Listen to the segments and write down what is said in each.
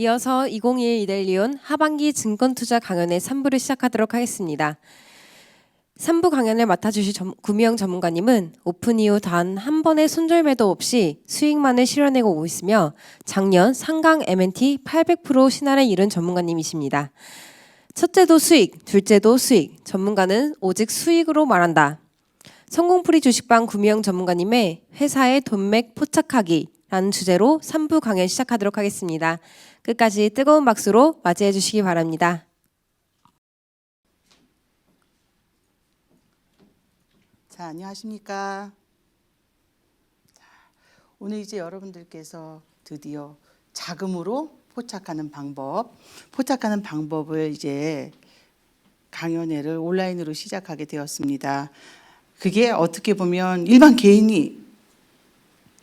이어서 2021 이델리온 하반기 증권투자 강연의 3부를 시작하도록 하겠습니다. 3부 강연을 맡아주실 전- 구미영 전문가님은 오픈 이후 단 한 번의 손절매도 없이 수익만을 실현해고 오고 있으며 작년 상강 M&T 800% 신화를 이룬 전문가님이십니다. 첫째도 수익, 둘째도 수익, 전문가는 오직 수익으로 말한다. 성공풀이 주식방 구미영 전문가님의 회사의 돈맥 포착하기라는 주제로 3부 강연 시작하도록 하겠습니다. 끝까지 뜨거운 박수로 맞이해 주시기 바랍니다. 자, 안녕하십니까? 자, 오늘 이제 여러분들께서 드디어 자금으로 포착하는 방법, 포착하는 방법을 이제 강연회를 온라인으로 시작하게 되었습니다. 그게 어떻게 보면 일반 개인이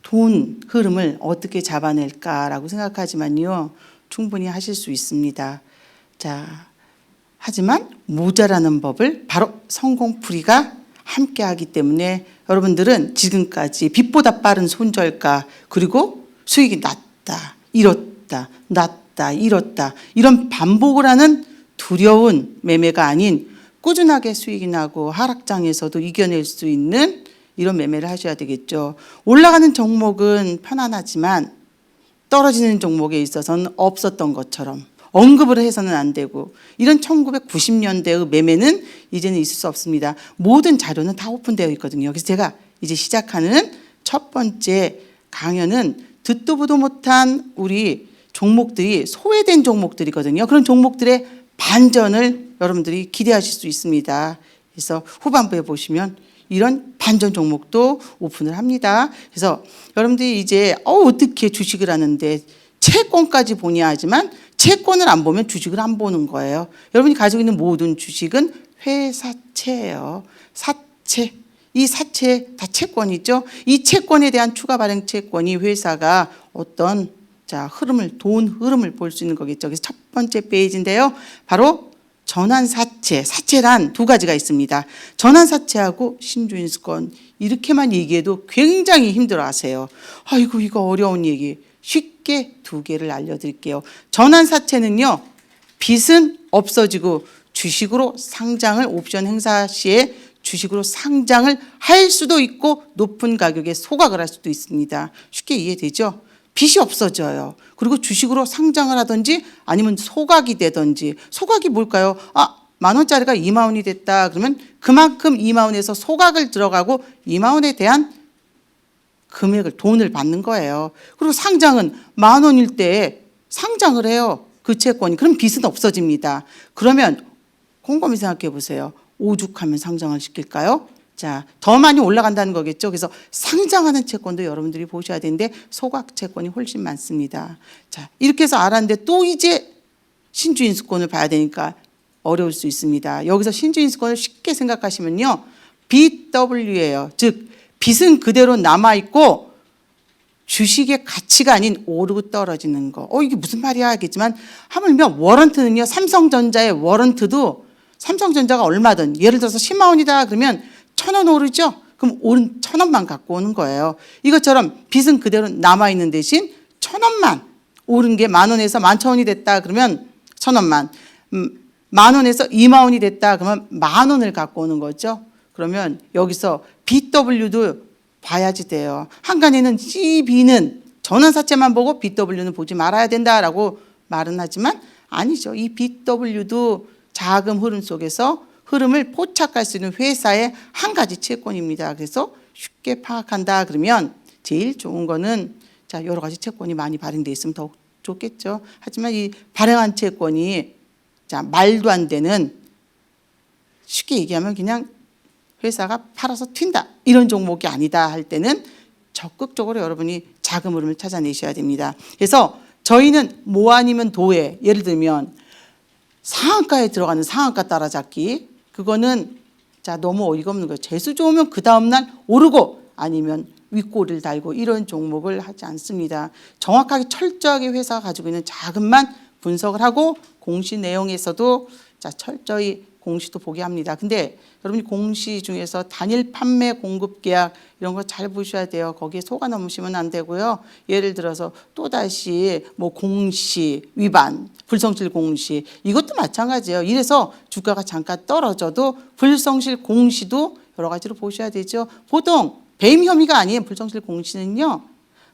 돈 흐름을 어떻게 잡아낼까라고 생각하지만요, 충분히 하실 수 있습니다. 자, 하지만 모자라는 법을 바로 성공풀이가 함께 하기 때문에 여러분들은 지금까지 빛보다 빠른 손절가 그리고 수익이 낮다, 잃었다, 낮다, 잃었다 이런 반복을 하는 두려운 매매가 아닌 꾸준하게 수익이 나고 하락장에서도 이겨낼 수 있는 이런 매매를 하셔야 되겠죠. 올라가는 종목은 편안하지만 떨어지는 종목에 있어서는 없었던 것처럼 언급을 해서는 안 되고 이런 1990년대의 매매는 이제는 있을 수 없습니다. 모든 자료는 다 오픈되어 있거든요. 그래서 제가 이제 시작하는 첫 번째 강연은 듣도 보도 못한 우리 종목들이 소외된 종목들이거든요. 그런 종목들의 반전을 여러분들이 기대하실 수 있습니다. 그래서 후반부에 보시면 이런 반전 종목도 오픈을 합니다. 그래서 여러분들이 이제 어 어떻게 주식을 하는데 채권까지 보냐 하지만 채권을 안 보면 주식을 안 보는 거예요. 여러분이 가지고 있는 모든 주식은 회사채예요. 사채. 이 사채 다 채권이죠. 이 채권에 대한 추가 발행 채권이 회사가 어떤 자 흐름을 돈 흐름을 볼 수 있는 거겠죠. 그래서 첫 번째 페이지인데요. 바로 전환 사채, 사채란 두 가지가 있습니다. 전환 사채하고 신주인수권 이렇게만 얘기해도 굉장히 힘들어하세요. 아이고 이거 어려운 얘기. 쉽게 두 개를 알려드릴게요. 전환 사채는요, 빚은 없어지고 주식으로 상장을 옵션 행사 시에 주식으로 상장을 할 수도 있고 높은 가격에 소각을 할 수도 있습니다. 쉽게 이해되죠? 빚이 없어져요. 그리고 주식으로 상장을 하든지 아니면 소각이 되든지 소각이 뭘까요? 아, 만 원짜리가 2만 원이 됐다. 그러면 그만큼 2만 원에서 소각을 들어가고 2만 원에 대한 금액을 돈을 받는 거예요. 그리고 상장은 만 원일 때 상장을 해요. 그 채권이. 그럼 빚은 없어집니다. 그러면 곰곰이 생각해 보세요. 오죽하면 상장을 시킬까요? 자, 더 많이 올라간다는 거겠죠. 그래서 상장하는 채권도 여러분들이 보셔야 되는데 소각 채권이 훨씬 많습니다. 자, 이렇게 해서 알았는데 또 이제 신주 인수권을 봐야 되니까 어려울 수 있습니다. 여기서 신주 인수권을 쉽게 생각하시면요. BW예요. 즉 빚은 그대로 남아 있고 주식의 가치가 아닌 오르고 떨어지는 거. 어 이게 무슨 말이야 하겠지만 하물며 워런트는요. 삼성전자의 워런트도 삼성전자가 얼마든 예를 들어서 10만 원이다 그러면 천 원 오르죠. 그럼 오른 천 원만 갖고 오는 거예요. 이것처럼 빚은 그대로 남아 있는 대신 천 원만 오른 게 만 원에서 만천 원이 됐다 그러면 천 원만 음, 만 원에서 이만 원이 됐다 그러면 만 원을 갖고 오는 거죠. 그러면 여기서 BW도 봐야지 돼요. 한간에는 CB는 전환사채만 보고 BW는 보지 말아야 된다라고 말은 하지만 아니죠. 이 BW도 자금 흐름 속에서 흐름을 포착할 수 있는 회사의 한 가지 채권입니다. 그래서 쉽게 파악한다 그러면 제일 좋은 거는 자 여러 가지 채권이 많이 발행돼 있으면 더욱 좋겠죠. 하지만 이 발행한 채권이 자 말도 안 되는 쉽게 얘기하면 그냥 회사가 팔아서 튄다 이런 종목이 아니다 할 때는 적극적으로 여러분이 자금 흐름을 찾아내셔야 됩니다. 그래서 저희는 뭐 아니면 도에 예를 들면 상한가에 들어가는 상한가 따라잡기 그거는 자 너무 어이가 없는 거예요. 재수 좋으면 그 다음 날 오르고 아니면 윗골을 달고 이런 종목을 하지 않습니다. 정확하게 철저하게 회사가 가지고 있는 자금만 분석을 하고 공시 내용에서도 자 철저히 공시도 보게 합니다. 근데 여러분이 공시 중에서 단일 판매 공급 계약 이런 거 잘 보셔야 돼요. 거기에 속아 넘으시면 안 되고요. 예를 들어서 또 다시 뭐 공시 위반, 불성실 공시 이것도 마찬가지예요. 이래서 주가가 잠깐 떨어져도 불성실 공시도 여러 가지로 보셔야 되죠. 보통 배임 혐의가 아닌 불성실 공시는요.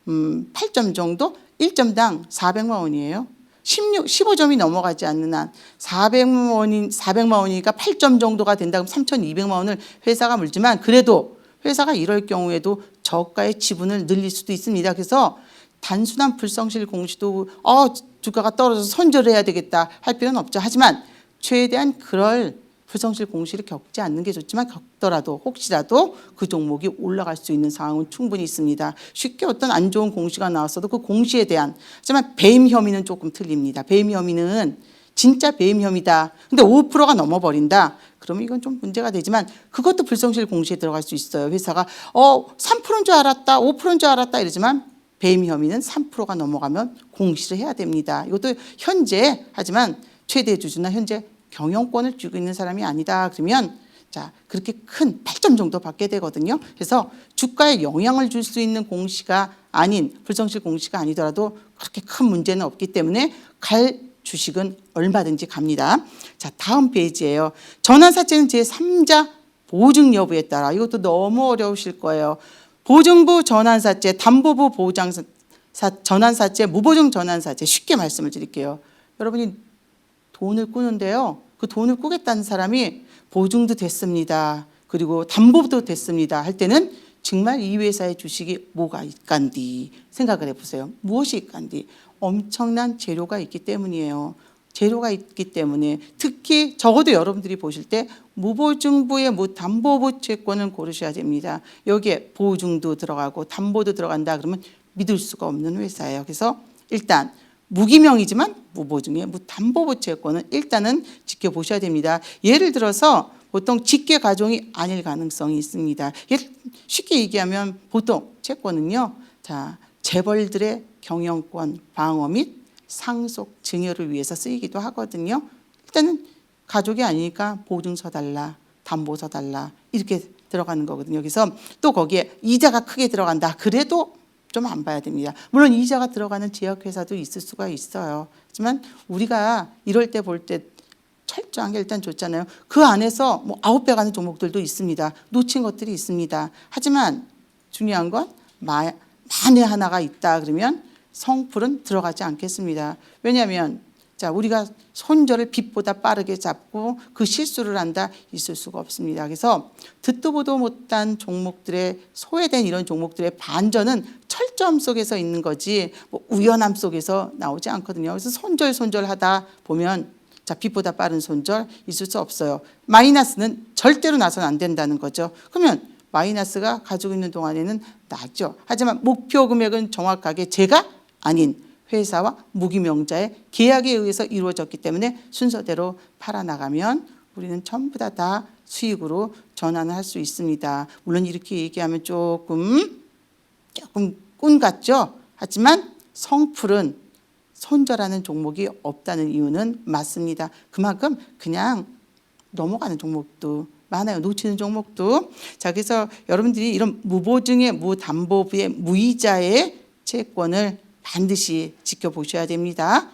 음, 8점 정도 1점당 400만 원이에요. 16, 15점이 넘어가지 않는 한 400만 원이 400만 원이니까 8점 정도가 된다 그럼 3,200만 원을 회사가 물지만 그래도 회사가 이럴 경우에도 저가의 지분을 늘릴 수도 있습니다. 그래서 단순한 불성실 공시도 어 주가가 떨어져서 손절을 해야 되겠다 할 필요는 없죠. 하지만 최대한 그럴 불성실 공시를 겪지 않는 게 좋지만 겪더라도 혹시라도 그 종목이 올라갈 수 있는 상황은 충분히 있습니다. 쉽게 어떤 안 좋은 공시가 나왔어도 그 공시에 대한 하지만 배임 혐의는 조금 틀립니다. 배임 혐의는 진짜 배임 혐의다. 근데 5%가 넘어버린다. 그러면 이건 좀 문제가 되지만 그것도 불성실 공시에 들어갈 수 있어요. 회사가 어 3%인 줄 알았다, 5%인 줄 알았다 이러지만 배임 혐의는 3%가 넘어가면 공시를 해야 됩니다. 이것도 현재 하지만 최대 주주나 현재 경영권을 쥐고 있는 사람이 아니다. 그러면 자 그렇게 큰 8점 정도 받게 되거든요. 그래서 주가에 영향을 줄 수 있는 공시가 아닌 불성실 공시가 아니더라도 그렇게 큰 문제는 없기 때문에 갈 주식은 얼마든지 갑니다. 자 다음 페이지예요. 전환사채는 제 3자 보증 여부에 따라 이것도 너무 어려우실 거예요. 보증부 전환사채, 담보부 보장 사 전환사채, 무보증 전환사채 쉽게 말씀을 드릴게요. 여러분이 돈을 꾸는데요. 그 돈을 꾸겠다는 사람이 보증도 됐습니다. 그리고 담보도 됐습니다. 할 때는 정말 이 회사의 주식이 뭐가 있간디 생각을 해보세요. 무엇이 있간디? 엄청난 재료가 있기 때문이에요. 재료가 있기 때문에 특히 적어도 여러분들이 보실 때 무보증부의 무담보부 채권을 고르셔야 됩니다. 여기에 보증도 들어가고 담보도 들어간다 그러면 믿을 수가 없는 회사예요. 그래서 일단 무기명이지만 무보증의 무담보부 채권은 일단은 지켜보셔야 됩니다. 예를 들어서 보통 직계 가종이 아닐 가능성이 있습니다. 예를- 쉽게 얘기하면 보통 채권은요, 자 재벌들의 경영권 방어 및 상속 증여를 위해서 쓰이기도 하거든요. 일단은 가족이 아니니까 보증서 달라, 담보서 달라 이렇게 들어가는 거거든요. 그래서 또 거기에 이자가 크게 들어간다. 그래도 좀 안 봐야 됩니다. 물론 이자가 들어가는 제약회사도 있을 수가 있어요. 하지만 우리가 이럴 때 볼 때 철저한 게 일단 좋잖아요. 그 안에서 뭐 아홉 배 가는 종목들도 있습니다. 놓친 것들이 있습니다. 하지만 중요한 건 마- 만에 하나가 있다 그러면 성풀은 들어가지 않겠습니다. 왜냐하면 자 우리가 손절을 빛보다 빠르게 잡고 그 실수를 한다 있을 수가 없습니다. 그래서 듣도 보도 못한 종목들의 소외된 이런 종목들의 반전은 철저함 속에서 있는 거지 뭐 우연함 속에서 나오지 않거든요. 그래서 손절 손절하다 보면 자 빛보다 빠른 손절 있을 수 없어요. 마이너스는 절대로 나서는 안 된다는 거죠. 그러면 마이너스가 가지고 있는 동안에는 나죠. 하지만 목표 금액은 정확하게 제가 아닌 회사와 무기명자의 계약에 의해서 이루어졌기 때문에 순서대로 팔아나가면 우리는 전부 다다 수익으로 전환을 할수 있습니다. 물론 이렇게 얘기하면 조금 조금 꾼 같죠. 하지만 성풀은 손절하는 종목이 없다는 이유는 맞습니다. 그만큼 그냥 넘어가는 종목도 많아요. 놓치는 종목도. 자, 그래서 여러분들이 이런 무보증의 무담보부의 무이자의 채권을 반드시 지켜보셔야 됩니다.